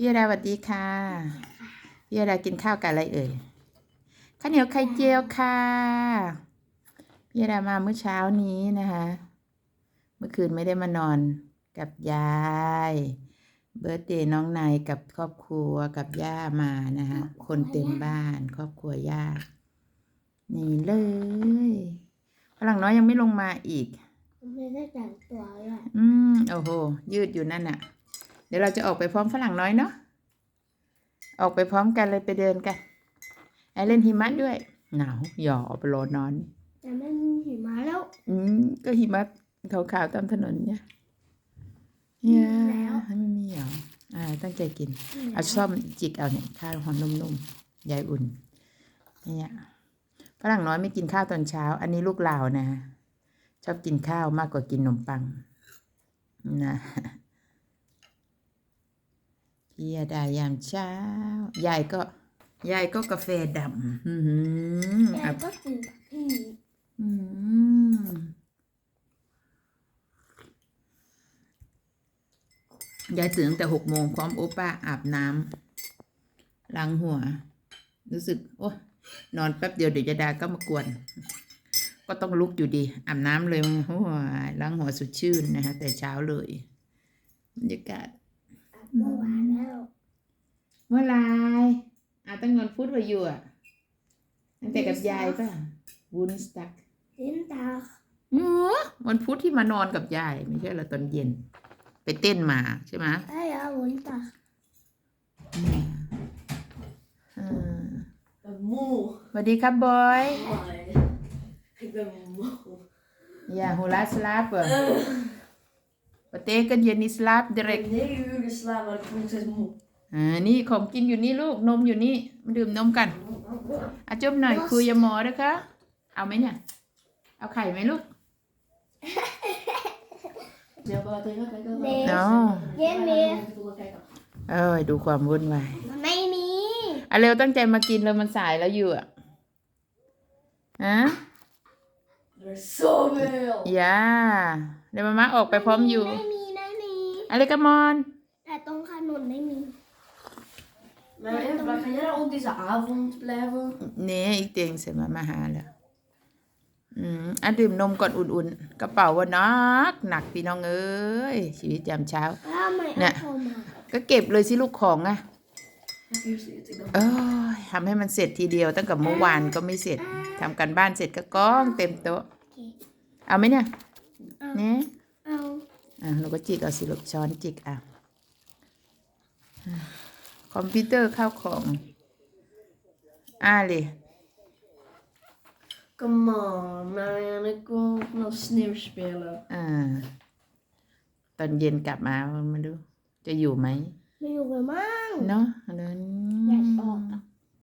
พี่ยดาสวัสดีค่ะพี่ยดากินข้าวกับอะไรเอ่ยข้าวเหนียวไข่เจียวค่ะพี่ยดามาเมื่อเช้านี้นะคะ เมื่อคืนไม่ได้มานอนกับยายเบิร์ตเดย์น้องนายกับครอบครัวกับย่ามานะคะคนเต็มบ้านครอบครัวย่านี่เลยฝรั่งน้อยยังไม่ลงมาอีกไม่ได้แต่งตัวเลยอืมโอ้โหยืดอยู่นั่นน่ะ เดี๋ยวเราจะออกไปพร้อมฝรั่งน้อยเนาะ ออกไปพร้อมกันเลยไปเดินกัน ไอเล่นหิมะด้วย หนาวหย่อไปรอนอน แต่ไม่มีหิมะแล้ว อืม ก็หิมะขาวๆตามถนนเนี่ยเนี่ยแล้วไม่มีเหรออ่า ตั้งใจกิน เอาซ่อมจิกเอาเนี่ย ข้าวหอมนุ่มๆ ยายอุ่น เนี่ยฝรั่งน้อยไม่กินข้าวตอนเช้า อันนี้ลูกลาวนะ ชอบกินข้าวมากกว่ากินขนมปัง นะ พี่ยดายามเช้า ยายก็ ยายก็กาแฟดำอื้อหือแต่อะก็ตื่นกับพี่อืมยายตื่นแต่หกโมงพร้อมโอป้าอาบน้ำล้างหัว รู้สึก โอ้นอนแป๊บเดียวเดี๋ยวยาดาก็มากวน ก็ต้องลุกอยู่ดีอาบน้ำเลยโอ้ล้างหัวสดชื่นนะฮะแต่เช้าเลยบรรยากาศเมื่อวาน เมื่อไรอาตั้งนอนพูดว่าอยู่อะตั้งแต่กับยายป่ะวุ้นสตักลิ้นตาเมื่อวันพุธที่มานอนกับยายไม่ใช่เหรอตอนเย็น ไปเต้นมาใช่ไหมไอ้ยาลิ้นตาอืม ben moe. สวัสดีครับบอย Amai. Ik ben moe. อย่าหัวเราะสลับเหรอปะเต้กันเย็นนี่สลับเด Ik ร็ก heb 9 uur geslapen, maar ik voel me nog steeds moe. อ่า นี่ของกินอยู่นี่ลูก นมอยู่นี่ มาดื่มนมกันอาจุ๊บหน่อยคุยยาหมอนะคะ เอาไหมเนี่ย เอาไข่ไหมลูก Ja, maar tegen kijken. เด็กเนาะเย็นมี kijken. เอ้ยดูความวุ่นวายมันไม่มีอะเร็วตั้งใจมากินเลยมันสายแล้วอยู่อะฮะ Er is zoveel. อย่าเดี๋ยวมาม่าออกไปพร้อมอยู่ไม่มีไม่มีอะไรกันมอน แต่ตรงขนุนไม่มี Maar even, vraag, ga jij dan ook deze avond blijven? เนี่ยอีกเตียงเสร็จมามาหาแล้วอืมอะดื่มนมก่อนอุ่นๆ กระเป๋าว่านักหนักพี่น้องเอ้ย ชีวิตยามเช้าถ้าไม่เนี่เอายโทรมาก็เก็บเลยสิลูกของอะ Eerst eet ik dan. เอ้ยทำให้มันเสร็จทีเดียวตั้งแต่เมื่อวานก็ไม่เสร็จทำกันบ้านเสร็จก็กองเต็มโต๊ะโอเคเอาไหมเนี่ยเอา เนี่ยเอาอะเราก็จิกเอาสิลูกช้อนจิกอะ อะคอมพิวเตอร์เข้าของอ่าเลย Come on, man. Ik wil ook nog sneeuw spelen. อ่าตอนเย็นกลับมามาดู จะอยู่ไหมไม่อยู่เลยมั้งเนาะเดินอยากออกอะ